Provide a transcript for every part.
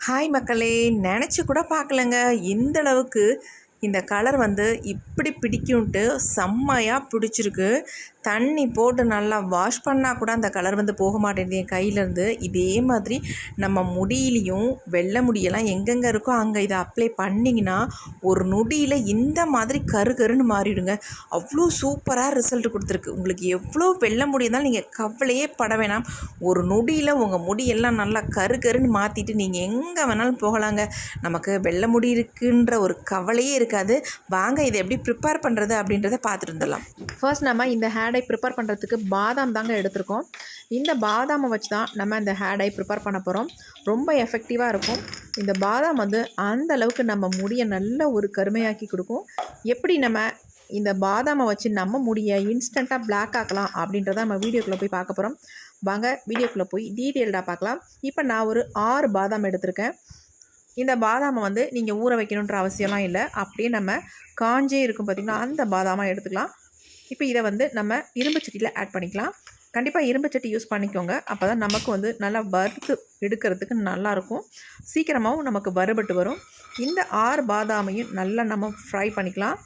Hi மக்களே நினச்சி கூட பார்க்கலங்க. இந்த அளவுக்கு இந்த கலர் வந்து இப்படி பிடிக்கும்ட்டு செம்மையாக பிடிச்சிருக்கு. தண்ணி போட்டு நல்லா வாஷ் பண்ணால் கூட அந்த கலர் வந்து போக மாட்டேங்குது என் கையிலேருந்து. இதே மாதிரி நம்ம முடியிலையும் வெள்ளை முடியெல்லாம் எங்கெங்கே இருக்கோ அங்கே இதை அப்ளை பண்ணிங்கன்னா ஒரு நொடியில் இந்த மாதிரி கரு கருன்னு மாறிடுங்க. அவ்வளோ சூப்பராக ரிசல்ட் கொடுத்துருக்கு. உங்களுக்கு எவ்வளோ வெள்ளை முடியிருந்தாலும் நீங்கள் கவலையே பட வேணாம். ஒரு நொடியில் உங்கள் முடியெல்லாம் நல்லா கரு கருன்னு மாற்றிட்டு நீங்கள் எங்கே வேணாலும் போகலாங்க. நமக்கு வெள்ளை முடி இருக்குன்ற ஒரு கவலையே இருக்குது இருக்காது. வாங்க இதை எப்படி ப்ரிப்பேர் பண்ணுறது அப்படின்றத பார்த்துட்டு வந்துடலாம் ஃபர்ஸ்ட் நம்ம இந்த ஹேடை ப்ரிப்பேர் பண்ணுறதுக்கு பாதாம் தாங்க எடுத்திருக்கோம். இந்த பாதாமை வச்சு தான் நம்ம இந்த ஹேடை ப்ரிப்பேர் பண்ண போகிறோம் ரொம்ப எஃபெக்டிவாக இருக்கும். இந்த பாதாம் வந்து அந்த அளவுக்கு நம்ம முடியை நல்ல ஒரு கருமையாக்கி கொடுக்கும். எப்படி நம்ம இந்த பாதாமை வச்சு நம்ம முடியை இன்ஸ்டண்ட்டாக பிளாக் ஆக்கலாம் அப்படின்றத நம்ம வீடியோக்குள்ளே போய் பார்க்க போகிறோம் வாங்க வீடியோக்குள்ளே போய் டீட்டெயில்டாக பார்க்கலாம். இப்போ நான் ஒரு ஆறு பாதாம் எடுத்திருக்கேன். இந்த பாதாமை வந்து நீங்கள் ஊற வைக்கணுன்ற அவசியம்லாம் இல்லை. அப்படியே நம்ம காஞ்சே இருக்கும் பார்த்திங்கன்னா அந்த பாதாமாக எடுத்துக்கலாம். இப்போ இதை வந்து நம்ம இரும்பு சட்டியில் ஆட் பண்ணிக்கலாம். கண்டிப்பாக இரும்பு சட்டி யூஸ் பண்ணிக்கோங்க. அப்போ தான் நமக்கு வந்து நல்லா வறுத்து எடுக்கிறதுக்கு நல்லாயிருக்கும். சீக்கிரமாகவும் நமக்கு வறுபட்டு வரும். இந்த ஆறு பாதாமையும் நல்லா நம்ம ஃப்ரை பண்ணிக்கலாம்.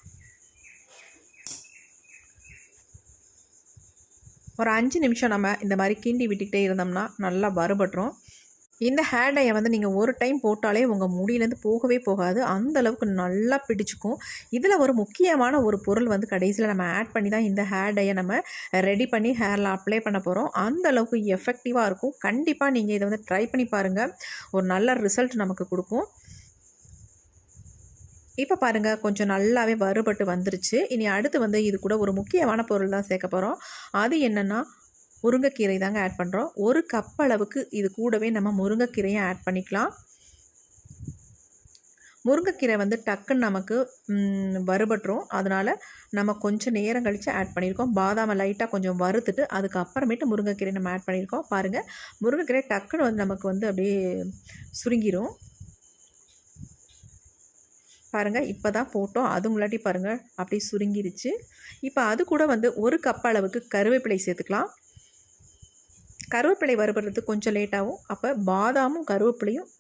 ஒரு அஞ்சு நிமிஷம் நம்ம இந்த மாதிரி கிண்டி விட்டுக்கிட்டே இருந்தோம்னா நல்லா வறுபட்டுரும். இந்த ஹேர் டையை வந்து நீங்கள் ஒரு டைம் போட்டாலே உங்கள் முடியிலேருந்து போகவே போகாது. அந்த அளவுக்கு நல்லா பிடிச்சிக்கும். இதில் ஒரு முக்கியமான ஒரு பொருள் வந்து கடைசியில் நம்ம ஆட் பண்ணி தான் இந்த ஹேர் டையை நம்ம ரெடி பண்ணி ஹேரில் அப்ளை பண்ண போகிறோம் அந்த அளவுக்கு எஃபெக்டிவாக இருக்கும். கண்டிப்பாக நீங்கள் இதை வந்து ட்ரை பண்ணி பாருங்கள் ஒரு நல்ல ரிசல்ட் நமக்கு கொடுக்கும். இப்போ பாருங்கள் கொஞ்சம் நல்லாவே வறுபட்டு வந்துருச்சு. இனி அடுத்து வந்து இது கூட ஒரு முக்கியமான பொருள் தான் சேர்க்க போகிறோம் அது என்னென்னா முருங்கைக்கீரை தாங்க ஆட் பண்ணுறோம் ஒரு கப் அளவுக்கு இது கூடவே நம்ம முருங்கைக்கீரையை ஆட் பண்ணிக்கலாம். முருங்கைக்கீரை வந்து டக்குன்னு நமக்கு வறுபட்டுரும். அதனால் நம்ம கொஞ்சம் நேரம் கழித்து ஆட் பண்ணியிருக்கோம் பாதாமை லைட்டாக கொஞ்சம் வறுத்துட்டு அதுக்கப்புறமேட்டு முருங்கைக்கீரை நம்ம ஆட் பண்ணியிருக்கோம் பாருங்கள் முருங்கைக்கீரை டக்குன்னு வந்து நமக்கு வந்து அப்படியே சுருங்கிரும். பாருங்கள் இப்போ தான் போட்டோம். அது முன்னாடி பாருங்கள் அப்படியே சுருங்கிருச்சு. இப்போ அது கூட வந்து ஒரு கப் அளவுக்கு கருவேப்பிலை சேர்த்துக்கலாம். கருவேப்பிலை வறுபடுறதுக்கு கொஞ்சம் லேட்டாகும். அப்போ பாதாமும் கருவேப்பிலையும்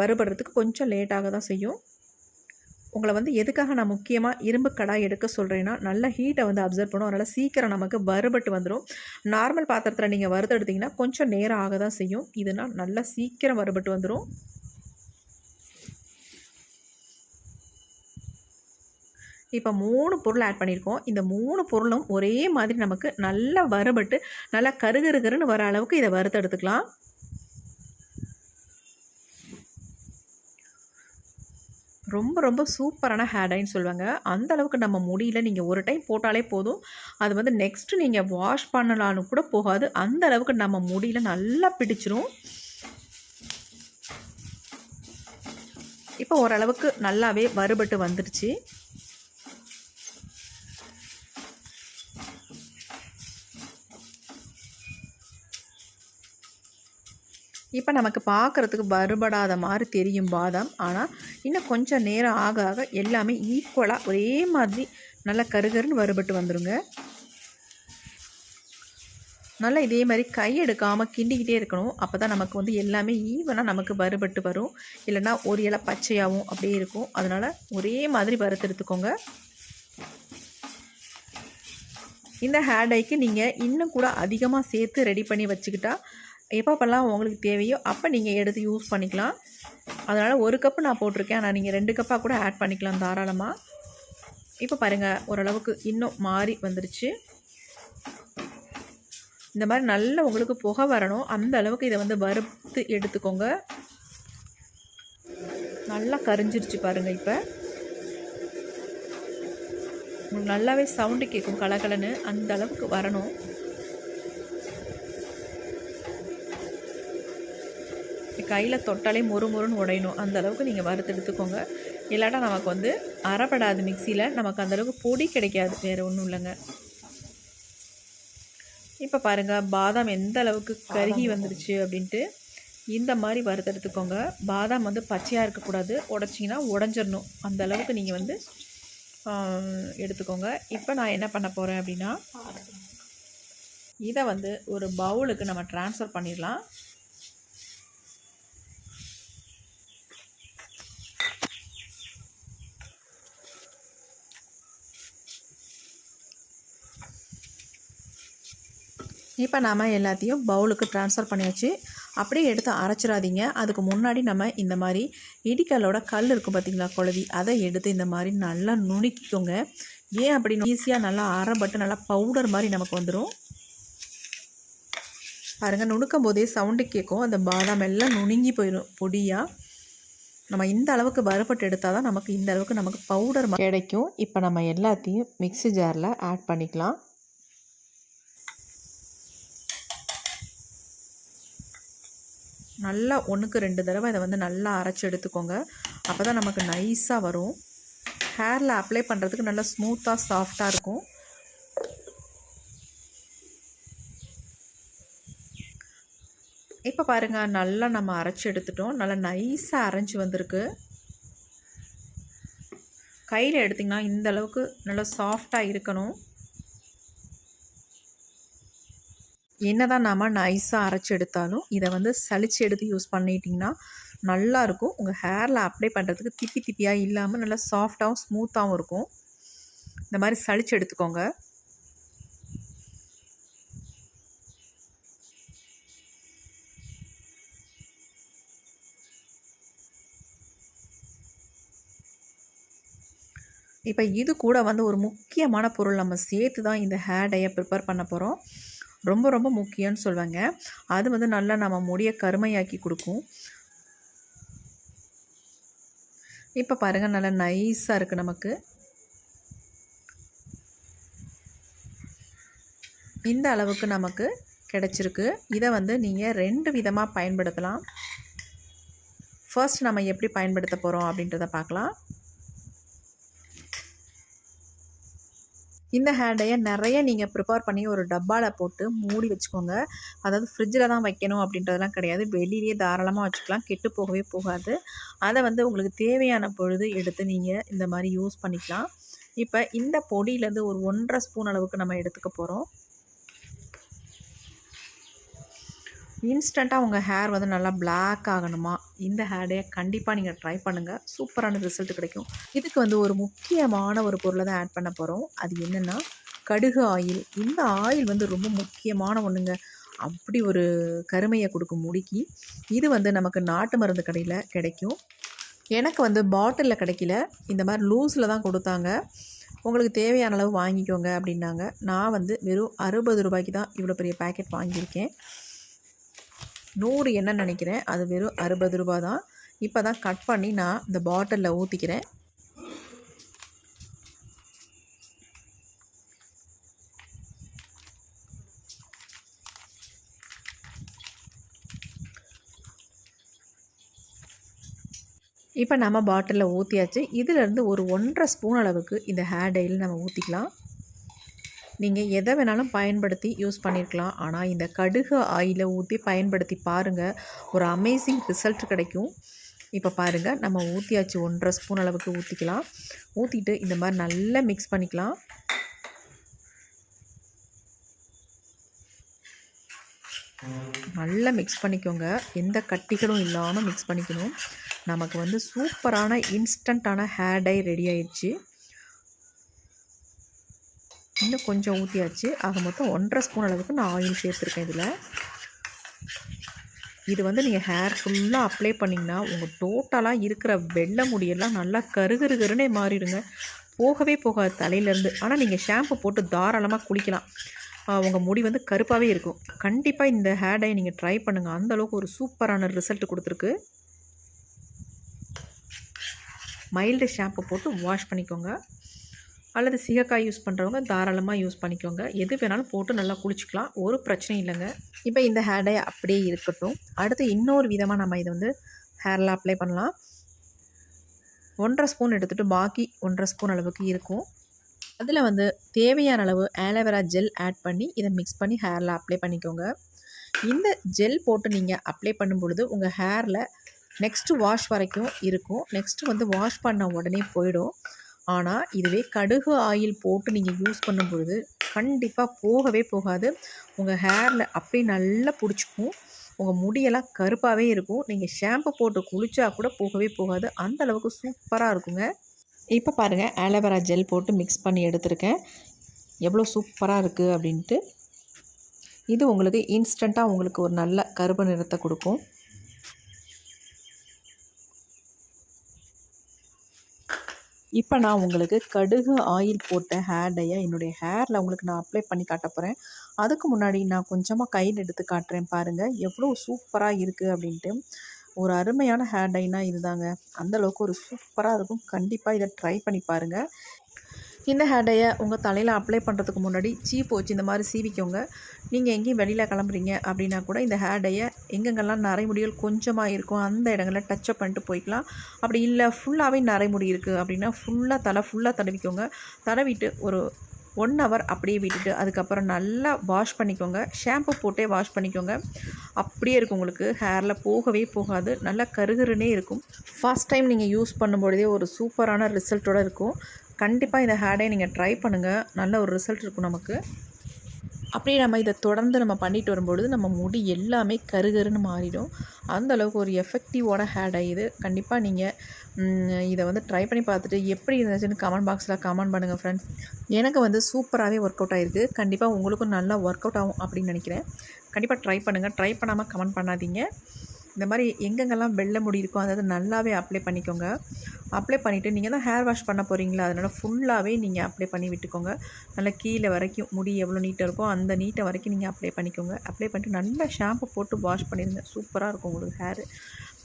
வறுபடுறதுக்கு கொஞ்சம் லேட்டாக தான் செய்யும். உங்களை வந்து எதுக்காக நான் முக்கியமாக இரும்பு கடாய் எடுக்க சொல்கிறேன்னா நல்ல ஹீட்டை வந்து அப்சர்வ் பண்ணும். அதனால் சீக்கிரம் நமக்கு வறுபட்டு வந்துடும் நார்மல் பாத்திரத்தில் நீங்கள் வறுத்து எடுத்திங்கன்னா கொஞ்சம் நேரம் ஆக தான் செய்யும். இதுனா நல்லா சீக்கிரம் வறுபட்டு வந்துடும் இப்போ மூணு பொருள் ஆட் பண்ணியிருக்கோம். இந்த மூணு பொருளும் ஒரே மாதிரி நமக்கு நல்லா வறுபட்டு நல்லா கருகருகருன்னு வர அளவுக்கு இதை வறுத்து எடுத்துக்கலாம் ரொம்ப ரொம்ப சூப்பரான ஹேர் டைன்னு சொல்லுவாங்க. அந்த அளவுக்கு நம்ம முடியல நீங்கள் ஒரு டைம் போட்டாலே போதும். அது வந்து நெக்ஸ்ட்டு நீங்கள் வாஷ் பண்ணலான்னு கூட போகாது. அந்த அளவுக்கு நம்ம முடியல நல்லா பிடிச்சிரும். இப்போ ஓரளவுக்கு நல்லாவே வறுபட்டு வந்துடுச்சு. இப்போ நமக்கு பார்க்குறதுக்கு வறுபடாத மாதிரி தெரியும் பாதாம். ஆனால் இன்னும் கொஞ்சம் நேரம் ஆக ஆக எல்லாமே ஈக்குவலாக ஒரே மாதிரி நல்லா கருகருன்னு வறுபட்டு வந்துடுங்க நல்லா இதே மாதிரி கை எடுக்காமல் கிண்டிக்கிட்டே இருக்கணும். அப்போ தான் நமக்கு வந்து எல்லாமே ஈவனாக நமக்கு வறுபட்டு வரும். இல்லைன்னா ஒரு இலை பச்சையாகவும் அப்படியே இருக்கும். அதனால் ஒரே மாதிரி வறுத்து எடுத்துக்கோங்க. இந்த ஹேர் டைக்கு நீங்கள் இன்னும் கூட அதிகமாக சேர்த்து ரெடி பண்ணி வச்சுக்கிட்டா எப்பப்பெல்லாம் உங்களுக்கு தேவையோ அப்போ நீங்கள் எடுத்து யூஸ் பண்ணிக்கலாம். அதனால் ஒரு கப்பு நான் போட்டிருக்கேன். ஆனால் நீங்கள் ரெண்டு கப்பாக கூட ஆட் பண்ணிக்கலாம் தாராளமாக இப்போ பாருங்கள் ஓரளவுக்கு இன்னும் மாறி வந்துருச்சு. இந்த மாதிரி நல்ல உங்களுக்கு புகை வரணும். அந்த அளவுக்கு இதை வந்து வறுத்து எடுத்துக்கோங்க. நல்லா கரிஞ்சிருச்சு பாருங்கள் இப்போ. உங்களுக்கு நல்லாவே சவுண்டு கேட்கும் கலகலன்னு அந்த அளவுக்கு வரணும். கையில் தொட்டாலே மொறு மொறுன்னு உடையணும். அந்த அளவுக்கு நீங்கள் வறுத்து எடுத்துக்கோங்க. இல்லாட்டா நமக்கு வந்து அறப்படாது மிக்சியில் நமக்கு அந்தளவுக்கு பொடி கிடைக்காது. வேறு ஒன்றும் இல்லைங்க. இப்போ பாருங்கள் பாதாம் எந்த அளவுக்கு கருகி வந்துருச்சு அப்படின்ட்டு இந்த மாதிரி வறுத்தெடுத்துக்கோங்க பாதாம் வந்து பச்சையாக இருக்கக்கூடாது. உடச்சிங்கன்னா உடஞ்சிடணும் அந்த அளவுக்கு நீங்கள் வந்து எடுத்துக்கோங்க. இப்போ நான் என்ன பண்ண போகிறேன் அப்படின்னா இதை வந்து ஒரு பவுலுக்கு நம்ம ட்ரான்ஸ்ஃபர் பண்ணிடலாம். இப்போ நாம் எல்லாத்தையும் பவுலுக்கு ட்ரான்ஸ்ஃபர் பண்ணியாச்சு. அப்படியே எடுத்து அரைச்சிடாதீங்க. அதுக்கு முன்னாடி நம்ம இந்த மாதிரி இடிக்கல்லோட கல் இருக்கும் பார்த்தீங்களா குழவி? அதை எடுத்து இந்த மாதிரி நல்லா நுணுக்கிக்கோங்க. ஏன் அப்படி ஈஸியாக நல்லா அரைப்பட்டு நல்லா பவுடர் மாதிரி நமக்கு வந்துடும் பாருங்கள் நுணுக்கும் போதே சவுண்டு கேட்கும். அந்த பாதாம் எல்லாம் நுணுங்கி போயிடும் பொடியாக நம்ம இந்த அளவுக்கு வறுபட்டு எடுத்தால் தான் நமக்கு இந்த அளவுக்கு நமக்கு பவுடர் கிடைக்கும். இப்போ நம்ம எல்லாத்தையும் மிக்ஸி ஜாரில் ஆட் பண்ணிக்கலாம். நல்லா ஒன்றுக்கு ரெண்டு தடவை இதை வந்து நல்லா அரைச்சி எடுத்துக்கோங்க. அப்போ தான் நமக்கு நைஸாக வரும். ஹேரில் அப்ளை பண்ணுறதுக்கு நல்லா ஸ்மூத்தாக சாஃப்டாக இருக்கும். இப்போ பாருங்கள் நல்லா நம்ம அரைச்சி எடுத்துட்டோம். நல்லா நைஸாக அரைஞ்சி வந்திருக்கு. கையில் எடுத்திங்கன்னா இந்த அளவுக்கு நல்லா சாஃப்டாக இருக்கணும். என்னதான் நாம் நைஸாக அரைச்சி எடுத்தாலும் இதை வந்து சளிச்சு எடுத்து யூஸ் பண்ணிட்டிங்கன்னா நல்லாயிருக்கும் உங்கள் ஹேரில் அப்ளை பண்ணுறதுக்கு திப்பி திப்பியாக இல்லாமல் நல்லா சாஃப்டாகவும் ஸ்மூத்தாகவும் இருக்கும். இந்த மாதிரி சளிச்சு எடுத்துக்கோங்க. இப்போ இது கூட வந்து ஒரு முக்கியமான பொருள். நம்ம சேர்த்து தான் இந்த ஹேர் டையை ப்ரிப்பேர் பண்ண போகிறோம் ரொம்ப ரொம்ப முக்கியம்னு சொல்லுவாங்க அது வந்து நல்லா நம்ம முடியை கருமையாக்கி கொடுக்கும். இப்போ பாருங்கள் நல்லா நைஸாக இருக்குது நமக்கு. இந்த அளவுக்கு நமக்கு கிடச்சிருக்கு. இதை வந்து நீங்கள் ரெண்டு விதமாக பயன்படுத்தலாம். ஃபர்ஸ்ட் நம்ம எப்படி பயன்படுத்த போகிறோம் அப்படின்றத பார்க்கலாம். இந்த ஹேண்டையை நிறைய நீங்கள் ப்ரிப்பேர் பண்ணி ஒரு டப்பாவில் போட்டு மூடி வச்சுக்கோங்க. அதாவது ஃப்ரிட்ஜில் தான் வைக்கணும் அப்படின்றதெல்லாம் கிடையாது. வெளியிலேயே தாராளமாக வச்சுக்கலாம். கெட்டு போகவே போகாது. அதை வந்து உங்களுக்கு தேவையான பொழுது எடுத்து நீங்கள் இந்த மாதிரி யூஸ் பண்ணிக்கலாம். இப்போ இந்த பொடியிலேருந்து ஒரு ஒன்றரை ஸ்பூன் அளவுக்கு நம்ம எடுத்துக்க போகிறோம் இன்ஸ்டண்ட்டாக உங்கள் ஹேர் வந்து நல்லா பிளாக் ஆகணுமா? இந்த ஹேர் கண்டிப்பாக நீங்கள் ட்ரை பண்ணுங்கள் சூப்பரான ரிசல்ட் கிடைக்கும். இதுக்கு வந்து ஒரு முக்கியமான ஒரு பொருளை தான் ஆட் பண்ண போகிறோம் அது என்னென்னா கடுகு ஆயில் இந்த ஆயில் வந்து ரொம்ப முக்கியமான ஒன்றுங்க அப்படி ஒரு கருமையை கொடுக்கும் முடிக்கி. இது வந்து நமக்கு நாட்டு மருந்து கடையில் கிடைக்கும். எனக்கு வந்து பாட்டிலில் கிடைக்கல. இந்த மாதிரி லூஸில் தான் கொடுத்தாங்க. உங்களுக்கு தேவையான அளவு வாங்கிக்கோங்க அப்படின்னாங்க. நான் வந்து வெறும் அறுபது ரூபாய்க்கு தான் இவ்வளோ பெரிய பேக்கெட் வாங்கியிருக்கேன். நூறு என்ன நினைக்கிறேன். அது வெறும் அறுபது ரூபா தான் இப்போ தான் கட் பண்ணி நான் இந்த பாட்டிலில் ஊற்றிக்கிறேன் இப்போ நம்ம பாட்டிலில் ஊற்றியாச்சு இதிலேருந்து ஒரு ஒன்றரை ஸ்பூன் அளவுக்கு இந்த ஹேர் டையில் நம்ம ஊற்றிக்கலாம் நீங்கள் எதை வேணாலும் பயன்படுத்தி யூஸ் பண்ணியிருக்கலாம் ஆனால் இந்த கடுகு ஆயிலை ஊற்றி பயன்படுத்தி பாருங்கள் ஒரு அமேசிங் ரிசல்ட் கிடைக்கும். இப்போ பாருங்கள் நம்ம ஊற்றியாச்சு ஒன்றரை ஸ்பூன் அளவுக்கு ஊற்றிக்கலாம் ஊற்றிட்டு இந்த மாதிரி நல்லா மிக்ஸ் பண்ணிக்கலாம். நல்லா மிக்ஸ் பண்ணிக்கோங்க. எந்த கட்டிகளும் இல்லாமல் மிக்ஸ் பண்ணிக்கணும். நமக்கு வந்து சூப்பரான இன்ஸ்டண்ட்டான ஹேர் டை ரெடி ஆயிடுச்சு. இன்னும் கொஞ்சம் ஊற்றியாச்சு ஆக மொத்தம் ஒன்றரை ஸ்பூன் அளவுக்கு நான் ஆயில் சேர்த்துருக்கேன் இதில். இது வந்து நீங்கள் ஹேர் ஃபுல்லாக அப்ளை பண்ணிங்கன்னா உங்கள் டோட்டலாக இருக்கிற வெள்ளை முடியெல்லாம் நல்லா கருகருகருன்னே மாறிடுங்க. போகவே போகாது தலையிலேருந்து. ஆனால் நீங்கள் ஷாம்பு போட்டு தாராளமாக குளிக்கலாம். உங்கள் முடி வந்து கருப்பாகவே இருக்கும். கண்டிப்பாக இந்த ஹேர் டை நீங்கள் ட்ரை பண்ணுங்கள் அந்தளவுக்கு ஒரு சூப்பரான ரிசல்ட் கொடுத்துருக்கு. மைல்டு ஷாம்பு போட்டு வாஷ் பண்ணிக்கோங்க. அல்லது சீகக்காய் யூஸ் பண்ணுறவங்க தாராளமாக யூஸ் பண்ணிக்கோங்க. எது வேணாலும் போட்டு நல்லா குளிச்சிக்கலாம். ஒரு பிரச்சனையும் இல்லைங்க. இப்போ இந்த ஹேர் டை அப்படியே இருக்கட்டும். அடுத்து இன்னொரு விதமாக நம்ம இதை வந்து ஹேரில் அப்ளை பண்ணலாம். ஒன்றரை ஸ்பூன் எடுத்துகிட்டு பாக்கி ஒன்றரை ஸ்பூன் அளவுக்கு இருக்கும். அதில் வந்து தேவையான அளவு ஆலோவேரா ஜெல் ஆட் பண்ணி இதை மிக்ஸ் பண்ணி ஹேரில் அப்ளை பண்ணிக்கோங்க. இந்த ஜெல் போட்டு நீங்கள் அப்ளை பண்ணும் பொழுது உங்கள் ஹேரில் நெக்ஸ்ட்டு வாஷ் வரைக்கும் இருக்கும். நெக்ஸ்ட்டு வந்து வாஷ் பண்ண உடனே போயிடும். ஆனால் இதுவே கடுகு ஆயில் போட்டு நீங்கள் யூஸ் பண்ணும் பொழுது கண்டிப்பாக போகவே போகாது. உங்கள் ஹேரில் அப்படியே நல்லா பிடிச்சிக்கும். உங்கள் முடியெல்லாம் கருப்பாகவே இருக்கும். நீங்கள் ஷாம்பு போட்டு குளித்தா கூட போகவே போகாது. அந்த அளவுக்கு சூப்பராக இருக்குங்க. இப்போ பாருங்கள் ஆலோவேரா ஜெல் போட்டு மிக்ஸ் பண்ணி எடுத்திருக்கேன். எவ்வளோ சூப்பராக இருக்குது அப்படின்ட்டு. இது உங்களுக்கு இன்ஸ்டண்ட்டாக உங்களுக்கு ஒரு நல்ல கருப்பு நிறத்தை கொடுக்கும். இப்போ நான் உங்களுக்கு கடுகு ஆயில் போட்ட ஹேர் டையை என்னுடைய ஹேரில் உங்களுக்கு நான் அப்ளை பண்ணி காட்ட போகிறேன் அதுக்கு முன்னாடி நான் கொஞ்சமாக கையில் எடுத்து காட்டுறேன் பாருங்கள் எவ்வளோ சூப்பராக இருக்குது அப்படின்ட்டு. ஒரு அருமையான ஹேர் டைனா இதுதாங்க. அந்தளவுக்கு ஒரு சூப்பராக இருக்கும். கண்டிப்பாக இதை ட்ரை பண்ணி பாருங்கள் இந்த ஹேர் டையை உங்கள் தலையில் அப்ளை பண்ணுறதுக்கு முன்னாடி சீப் வச்சு இந்த மாதிரி சீவிக்கோங்க. நீங்கள் எங்கேயும் வெளியில் கிளம்புறீங்க அப்படின்னா கூட இந்த ஹேர் டையை எங்கெங்கெல்லாம் நரைமுடிகள் கொஞ்சமாக இருக்கும் அந்த இடங்களில் டச்சப் பண்ணிட்டு போய்க்கலாம். அப்படி இல்லை ஃபுல்லாகவே நரைமுடி இருக்குது அப்படின்னா ஃபுல்லாக தலை ஃபுல்லாக தடவிக்கோங்க. தடவிட்டு ஒரு ஒன் ஹவர் அப்படியே விட்டுட்டு அதுக்கப்புறம் நல்லா வாஷ் பண்ணிக்கோங்க. ஷாம்பு போட்டே வாஷ் பண்ணிக்கோங்க. அப்படியே இருக்கும் உங்களுக்கு. ஹேரில் போகவே போகாது. நல்லா கருகருனே இருக்கும். ஃபஸ்ட் டைம் நீங்கள் யூஸ் பண்ணும்பொழுதே ஒரு சூப்பரான ரிசல்ட்டோடு இருக்கும். கண்டிப்பாக இந்த ஹேடை நீங்கள் ட்ரை பண்ணுங்கள் நல்ல ஒரு ரிசல்ட் இருக்கும் நமக்கு. அப்படியே நம்ம இதை தொடர்ந்து நம்ம பண்ணிட்டு வரும்பொழுது நம்ம முடி எல்லாமே கருகருன்னு மாறிடும். அந்த அளவுக்கு ஒரு எஃபெக்டிவான ஹேடை இது. கண்டிப்பாக நீங்கள் இதை வந்து ட்ரை பண்ணி பார்த்துட்டு எப்படி இருந்துச்சுன்னு கமெண்ட் பாக்ஸில் கமெண்ட் பண்ணுங்கள் ஃப்ரெண்ட்ஸ் எனக்கு வந்து சூப்பராகவே ஒர்க் அவுட் ஆகிருக்கு கண்டிப்பாக உங்களுக்கும் நல்லா ஒர்க் அவுட் ஆகும் அப்படின்னு நினைக்கிறேன். கண்டிப்பாக ட்ரை பண்ணுங்கள் ட்ரை பண்ணாமல் கமெண்ட் பண்ணாதீங்க. இந்த மாதிரி எங்கெங்கெல்லாம் வெள்ளை முடி இருக்கோ அதாவது நல்லாவே அப்ளை பண்ணிக்கோங்க. அப்ளை பண்ணிவிட்டு நீங்கள் தான் ஹேர் வாஷ் பண்ண போகிறீங்களா அதனால் ஃபுல்லாகவே நீங்கள் அப்ளை பண்ணி விட்டுக்கோங்க. நல்லா கீழே வரைக்கும் முடி எவ்வளோ நீட்டாக இருக்கோ அந்த நீட்டை வரைக்கும் நீங்கள் அப்ளை பண்ணிக்கோங்க. அப்ளை பண்ணிட்டு நல்லா ஷாம்பு போட்டு வாஷ் பண்ணிடுங்க. சூப்பராக இருக்கும் உங்களுக்கு ஹேர்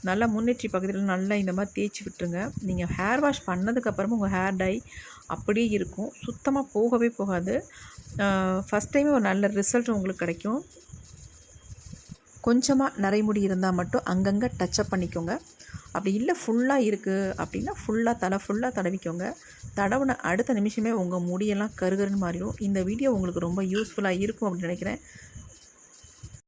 நல்லா முன்னேற்றி பக்கத்தில் நல்லா இந்த மாதிரி தேய்ச்சி விட்டுருங்க. நீங்கள் ஹேர் வாஷ் பண்ணதுக்கப்புறமா உங்கள் ஹேர் டை அப்படியே இருக்கும். சுத்தமாக போகவே போகாது. ஃபஸ்ட் டைமே ஒரு நல்ல ரிசல்ட் உங்களுக்கு கிடைக்கும். கொஞ்சமாக நரைமுடி இருந்தால் மட்டும் அங்கங்கே டச்சப் பண்ணிக்கோங்க. அப்படி இல்லை ஃபுல்லாக இருக்குது அப்படின்னா ஃபுல்லாக தலை ஃபுல்லாக தடவிக்கோங்க. தடவுன அடுத்த நிமிஷமே உங்கள் முடியெல்லாம் கருகருன்னு மாறிடும். இந்த வீடியோ உங்களுக்கு ரொம்ப யூஸ்ஃபுல்லாக இருக்கும் அப்படின்னு நினைக்கிறேன்.